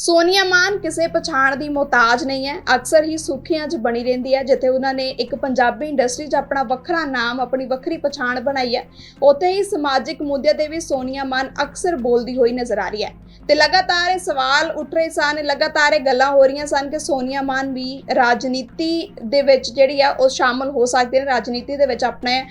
ਸੋਨੀਆ ਮਾਨ ਕਿਸੇ ਪਛਾਣ ਦੀ ਮੁਹਤਾਜ ਨਹੀਂ ਹੈ। ਅਕਸਰ ਹੀ ਸੁਰਖੀਆਂ 'ਚ ਬਣੀ ਰਹਿੰਦੀ ਹੈ, ਜਿੱਥੇ ਉਹਨਾਂ ਨੇ ਇੱਕ ਪੰਜਾਬੀ ਇੰਡਸਟਰੀ 'ਚ ਆਪਣਾ ਵੱਖਰਾ ਨਾਮ, ਆਪਣੀ ਵੱਖਰੀ ਪਛਾਣ ਬਣਾਈ ਹੈ। ਉੱਥੇ ਹੀ ਸਮਾਜਿਕ ਮੁੱਦਿਆਂ ਤੇ ਵੀ ਸੋਨੀਆ ਮਾਨ ਅਕਸਰ ਬੋਲਦੀ ਹੋਈ ਨਜ਼ਰ ਆ ਰਹੀ ਹੈ। ਤੇ ਲਗਾਤਾਰ ਇਹ ਸਵਾਲ ਉੱਠ ਰਹੇ ਸਨ, ਲਗਾਤਾਰ ਇਹ ਗੱਲਾਂ ਹੋ ਰਹੀਆਂ ਸਨ ਕਿ ਸੋਨੀਆ ਮਾਨ ਵੀ ਰਾਜਨੀਤੀ ਦੇ ਵਿੱਚ ਜਿਹੜੀ ਆ, ਉਹ ਸ਼ਾਮਲ ਹੋ ਸਕਦੇ ਨੇ, ਰਾਜਨੀਤੀ ਦੇ ਵਿੱਚ ਆਪਣੇ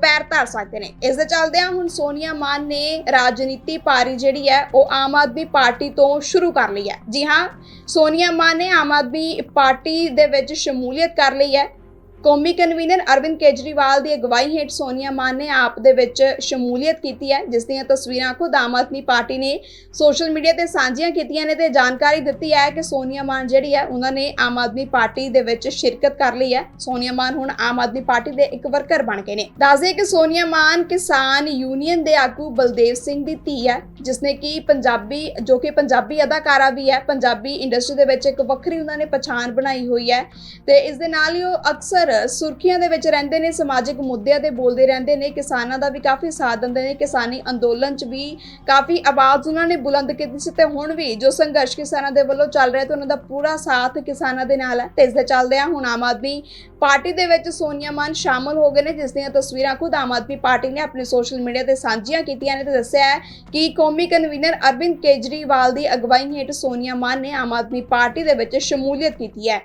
ਪੈਰ ਧਰ ਸਕਦੇ ਨੇ। ਇਸ ਦੇ ਚੱਲਦਿਆਂ ਹੁਣ ਸੋਨੀਆ ਮਾਨ ਨੇ ਰਾਜਨੀਤੀ ਪਾਰੀ ਜਿਹੜੀ ਹੈ, ਉਹ ਆਮ ਆਦਮੀ ਪਾਰਟੀ ਤੋਂ ਸ਼ੁਰੂ ਕਰ ਲਈ ਹੈ। ਜੀ ਹਾਂ, ਸੋਨੀਆ ਮਾਨ ਨੇ ਆਮ ਆਦਮੀ ਪਾਰਟੀ ਦੇ ਵਿੱਚ ਸ਼ਮੂਲੀਅਤ ਕਰ ਲਈ ਹੈ। ਕੌਮੀ ਕਨਵੀਨਰ ਅਰਵਿੰਦ ਕੇਜਰੀਵਾਲ ਦੀ ਅਗਵਾਈ ਹੇਠ ਸੋਨੀਆ ਮਾਨ ਨੇ ਆਪ ਦੇ ਵਿੱਚ ਸ਼ਮੂਲੀਅਤ ਕੀਤੀ ਹੈ, ਜਿਸ ਦੀਆਂ ਤਸਵੀਰਾਂ ਖੁਦ ਆਮ ਆਦਮੀ ਪਾਰਟੀ ਨੇ ਸੋਸ਼ਲ ਮੀਡੀਆ ਤੇ ਸਾਂਝੀਆਂ ਕੀਤੀਆਂ ਨੇ ਤੇ ਜਾਣਕਾਰੀ ਦਿੱਤੀ ਹੈ ਕਿ ਸੋਨੀਆ ਮਾਨ ਜਿਹੜੀ ਹੈ, ਉਹਨਾਂ ਨੇ ਆਮ ਆਦਮੀ ਪਾਰਟੀ ਦੇ ਵਿੱਚ ਸ਼ਿਰਕਤ ਕਰ ਲਈ ਹੈ। ਸੋਨੀਆ ਮਾਨ ਹੁਣ ਆਮ ਆਦਮੀ ਪਾਰਟੀ ਦੇ ਇੱਕ ਵਰਕਰ ਬਣ ਗਏ ਨੇ। ਦੱਸਦੇ ਕਿ ਸੋਨੀਆ ਮਾਨ ਕਿਸਾਨ ਯੂਨੀਅਨ ਦੇ ਆਗੂ ਬਲਦੇਵ ਸਿੰਘ ਦੀ ਧੀ ਹੈ ਜਿਸਨੇ ਕਿ ਪੰਜਾਬੀ, ਜੋ ਕਿ ਪੰਜਾਬੀ ਅਦਾਕਾਰਾ ਵੀ ਹੈ, ਪੰਜਾਬੀ ਇੰਡਸਟਰੀ ਦੇ ਵਿੱਚ ਇੱਕ ਵੱਖਰੀ ਉਹਨਾਂ ਨੇ ਪਛਾਣ ਬਣਾਈ ਹੋਈ ਹੈ ਤੇ ਇਸ ਦੇ ਨਾਲ ਹੀ ਉਹ ਅਕਸਰ ਸੁਰਖੀਆਂ ਦੇ ਵਿੱਚ ਰਹਿੰਦੇ ਨੇ, ਸਮਾਜਿਕ ਮੁੱਦਿਆਂ ਤੇ ਬੋਲਦੇ ਰਹਿੰਦੇ ਨੇ, ਕਿਸਾਨਾਂ ਦਾ ਵੀ ਕਾਫੀ ਸਾਥ ਦਿੰਦੇ ਨੇ, ਕਿਸਾਨੀ ਅੰਦੋਲਨ 'ਚ ਵੀ ਕਾਫੀ ਆਵਾਜ਼ ਉਹਨਾਂ ਨੇ ਬੁਲੰਦ ਕੀਤੀ ਸੀ ਤੇ ਹੁਣ ਵੀ ਜੋ ਸੰਘਰਸ਼ ਕਿਸਾਨਾਂ ਦੇ ਵੱਲੋਂ ਚੱਲ ਰਿਹਾ ਤੇ ਉਹਨਾਂ ਦਾ ਪੂਰਾ ਸਾਥ ਕਿਸਾਨਾਂ ਦੇ ਨਾਲ ਹੈ। ਤੇ ਇਸ ਦੇ ਚੱਲਦਿਆਂ ਹੁਣ ਆਮ ਆਦਮੀ ਪਾਰਟੀ ਦੇ ਵਿੱਚ ਸੋਨੀਆ ਮਾਨ ਸ਼ਾਮਲ ਹੋ ਗਏ ਨੇ, ਜਿਸ ਦੀਆਂ ਤਸਵੀਰਾਂ ਖੁਦ ਆਮ ਆਦਮੀ ਪਾਰਟੀ ਨੇ ਆਪਣੇ ਸੋਸ਼ਲ ਮੀਡੀਆ ਤੇ ਸਾਂਝੀਆਂ ਕੀਤੀਆਂ ਨੇ ਤੇ ਦੱਸਿਆ ਹੈ ਕਿ ਕੌਮੀ ਕਨਵੀਨਰ ਅਰਵਿੰਦ ਕੇਜਰੀਵਾਲ ਦੀ ਅਗਵਾਈ ਹੇਠ ਸੋਨੀਆ ਮਾਨ ਨੇ ਆਮ ਆਦਮੀ ਪਾਰਟੀ ਦੇ ਵਿੱਚ ਸ਼ਮੂਲੀਅਤ ਕੀਤੀ ਹੈ।